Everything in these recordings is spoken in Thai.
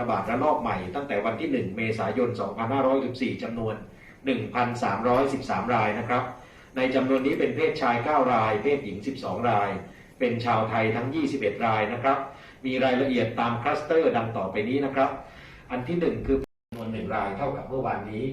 ระบาดระลอกใหม่ตั้งแต่วันที่ 1 เมษายน 2564จำนวน 1,313 รายนะครับ ในจำนวนนี้เป็นเพศชาย 9 ราย เพศหญิง 12 ราย เป็นชาวไทยทั้ง 21 รายนะครับ มีรายละเอียดตามคลัสเตอร์ดังต่อไปนี้นะครับ อันที่ 1 คือจำนวนหนึ่งรายเท่ากับเมื่อวานนี้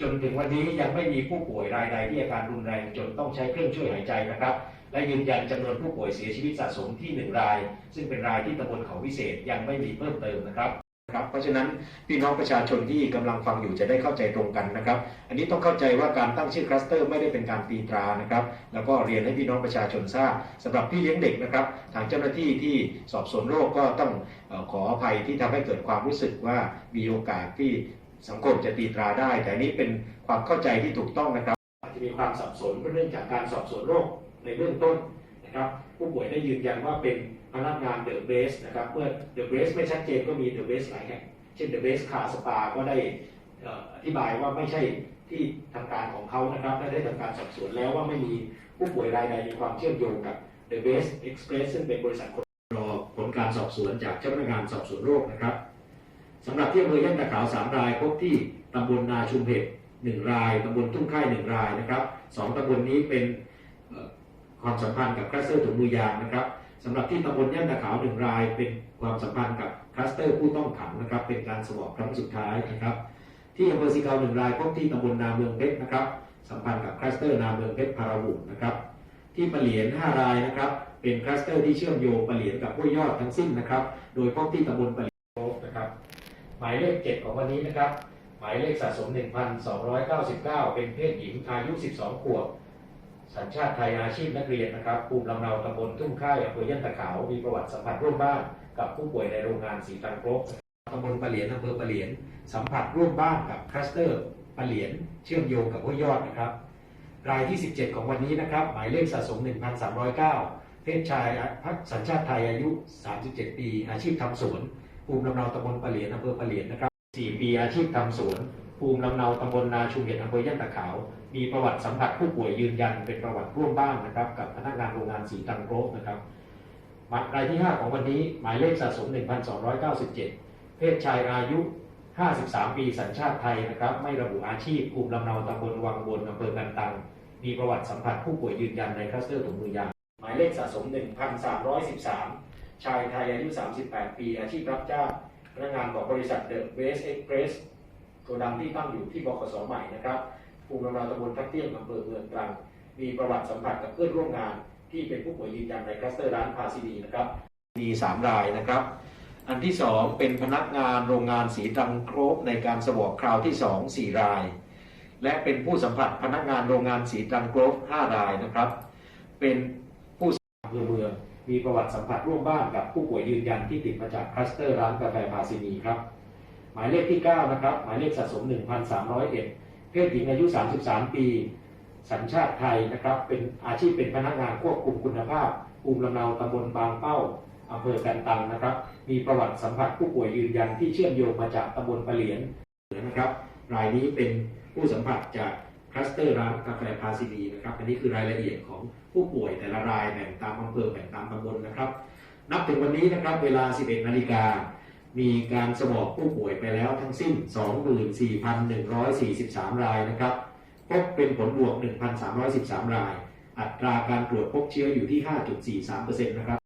จนถึงวันนี้ยังไม่มีผู้ป่วยรายใดที่อาการรุนแรงจนต้องใช้เครื่องช่วยหายใจนะครับและยืนยันจำนวนผู้ป่วยเสียชีวิตสะสมที่ 1 ราย ซึ่งเป็นรายที่ตำบลเขาวิเศษยังไม่มีเพิ่มเติมนะครับ ครับ เพราะฉะนั้นพี่น้องประชาชนที่กำลังฟังอยู่จะได้เข้าใจตรงกันนะครับ อันนี้ต้องเข้าใจว่าการตั้งชื่อคลัสเตอร์ไม่ได้เป็นการตีตรานะครับ แล้วก็เรียนให้พี่น้องประชาชนทราบสำหรับพี่เลี้ยงเด็กนะครับ ทางเจ้าหน้าที่ที่สอบสวนโรคก็ต้องขออภัยที่ทำให้เกิดความรู้สึกว่ามีโอกาสที่สังคมจะตีตราได้ แต่นี้เป็นความเข้าใจที่ถูกต้องนะครับจจะมีความสับสนเรื่องจากการสอบสวนโรคในเบื้องต้นนะครับ ผู้ป่วยได้ยืนยันว่าเป็น พนักงานเดอะเบสนะครับเมื่อเดอะเบสไม่ชัดเจนก็มีเดอะเบสหลายแห่งเช่นเดอะเบสคาสปาก็ได้อธิบายว่าไม่ใช่ที่ทำการของเขานะครับและได้ทำการสอบสวนแล้วว่าไม่มีผู้ป่วยรายใดมีความเชื่อมโยงกับเดอะเบสเอ็กซ์เพรสซึ่งเป็นบริษัทคนรอผลการสอบสวนจากเจ้าพนักงานสอบสวนโรคนะครับสำหรับที่อำเภอย่านตะขาวสามรายพบที่ตำบลนาชุมเพชรหนึ่งรายตำบลทุ่งค่ายหนึ่งรายนะครับสองตำบลนี้เป็นความสัมพันธ์กับคลัสเตอร์ถุงมือยางนะครับ สำหรับที่ตำบลย่านตะขาวหนึ่งราย เป็นความสัมพันธ์กับคลัสเตอร์ผู้ต้องขังนะครับ เป็นการสวอปครั้งสุดท้ายนะครับ ที่อำเภอสีเกาหนึ่งรายพบที่ตำบลนาเมืองเพชรนะครับ สัมพันธ์กับคลัสเตอร์นาเมืองเพชรพาราวุนะครับ ที่ปะเหลียน5รายนะครับ เป็นคลัสเตอร์ที่เชื่อมโยงปะเหลียนกับห้วยยอดทั้งสิ้นนะครับ โดยพบที่ตำบลปะเหลียนนะครับ หมายเลข7ของวันนี้นะครับ หมายเลขสะสม 1,299 เป็นเพศหญิงอายุ 12 ขวบ สัญชาติไทยอาชีพนักเรียนนะครับภูมิลำเนาตำบลทุ่งค่ายอำเภอย่านตะขาว มีประวัติสัมผัสร่วมบ้านกับผู้ป่วยในโรงงานสีตังครกตำบลปะเหลียนอำเภอปะเหลียน สัมผัสร่วมบ้านกับคลัสเตอร์ปะเหลียน เชื่อมโยงกับห้วยยอดนะครับ รายที่ 17 ของวันนี้นะครับ หมายเลขสะสม 1,309 เพศชายพักสัญชาติไทยอายุ 37 ปี อาชีพทำสวนภูมิลำเนาตำบลปะเหลียนอำเภอปะเหลียนนะครับ 4 ปีอาชีพทำสวน ภูมิลำเนาตำบลนาชุมเห็ดอำเภอย่านตะขาว มีประวัติสัมผัสผู้ป่วยยืนยันเป็นประวัติร่วมบ้านนะครับ กับพนักงานโรงงานสีตังโกรฟนะครับรายที่ 5 ของวันนี้หมายเลขสะสม 1,297 เพศชายอายุ 53 ปีสัญชาติไทยนะครับ ไม่ระบุอาชีพภูมิลำเนาตำบลวังบนอำเภอกันตัง มีประวัติสัมผัสผู้ป่วยยืนยันในคลัสเตอร์ถุงมือยางหมายเลขสะสม 1,313 ชายไทยอายุ 38 ปีอาชีพรับจ้างพนักงานของบริษัทเดอะเวสเอ็กเพรส โกดังที่ตั้งอยู่ที่บขสใหม่นะครับภูมิลำเนาตำบลทับเที่ยงอำเภอเมืองตรัง มีประวัติสัมผัสกับเพื่อนร่วมงาน ที่เป็นผู้ป่วยยืนยันในคลัสเตอร์ร้านพาซีดีนะครับมี3รายนะครับ อันที่2เป็นพนักงานโรงงานสีดังโครบในการสวอปคราวที่2 4ราย และเป็นผู้สัมผัสพนักงานโรงงานสีดังโครบ5รายนะครับ เป็นผู้สัมผัสเมืองมีประวัติสัมผัสร่วมบ้านกับผู้ป่วยยืนยันที่ติดมาจากคลัสเตอร์ร้านกาแฟพาซินีครับ หมายเลขที่ 9 นะครับ หมายเลขสะสม 1,301 เพศหญิงอายุ 33 ปี สัญชาติไทยนะครับ เป็นอาชีพเป็นพนักงานควบคุมคุณภาพภูมิลำเนาตำบลบางเป้าอำเภอกันตังนะครับ มีประวัติสัมผัสผู้ป่วยยืนยันที่เชื่อมโยงมาจากตำบลปะเหลียนนะครับ รายนี้เป็นผู้สัมผัสจากคลัสเตอร์ร้านกาแฟพาซิดีนะครับ อันนี้คือรายละเอียดของผู้ป่วยแต่ละรายแบ่งตามอำเภอแบ่งตามตำบลนะครับ นับถึงวันนี้นะครับ เวลา 11 นาฬิกา มีการสวอบผู้ป่วยไปแล้วทั้งสิ้น 24,143 รายนะครับ พบเป็นผลบวก 1,313 ราย อัตราการตรวจพบเชื้ออยู่ที่ 5.43%นะครับ